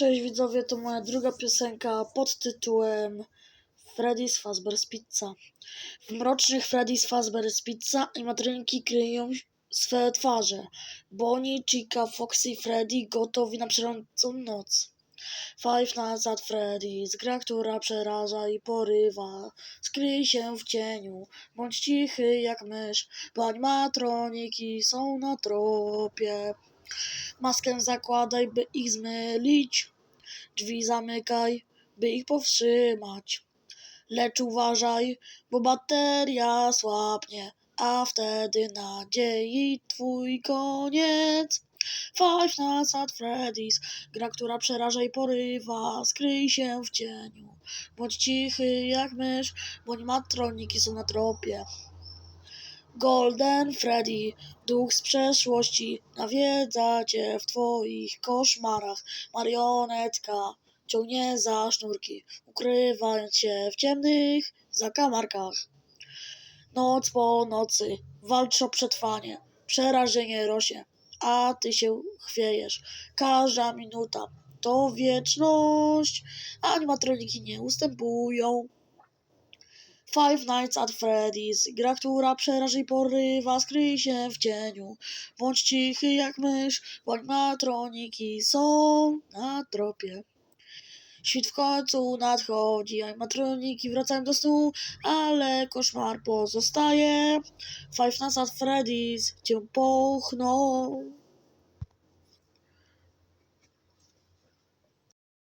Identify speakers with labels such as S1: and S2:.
S1: Cześć widzowie, to moja druga piosenka pod tytułem Freddy's Fazbear's Pizza. W mrocznych Freddy's Fazbear's Pizza animatroniki kryją swe twarze. Bonnie, Chica, Foxy i Freddy gotowi na przerażającą noc. Five Nights at Freddy's, gra, która przeraża i porywa. Skryj się w cieniu, bądź cichy jak mysz, bo animatroniki są na tropie. Maskę zakładaj, by ich zmylić. Drzwi zamykaj, by ich powstrzymać. Lecz uważaj, bo bateria słabnie, a wtedy nadziei twój koniec. Five Nights at Freddy's, gra, która przeraża i porywa. Skryj się w cieniu, bądź cichy jak mysz, bo animatroniki są na tropie. Golden Freddy, duch z przeszłości, nawiedza cię w twoich koszmarach. Marionetka ciągnie za sznurki, ukrywając się w ciemnych zakamarkach. Noc po nocy walcz o przetrwanie, przerażenie rośnie, a ty się chwiejesz. Każda minuta to wieczność, animatroniki nie ustępują. Five Nights at Freddy's, gra, która przeraża i porywa, skryj się w cieniu. Bądź cichy jak mysz, bo animatroniki są na tropie. Świt w końcu nadchodzi, animatroniki wracają do snu, ale koszmar pozostaje. Five Nights at Freddy's cię pochną.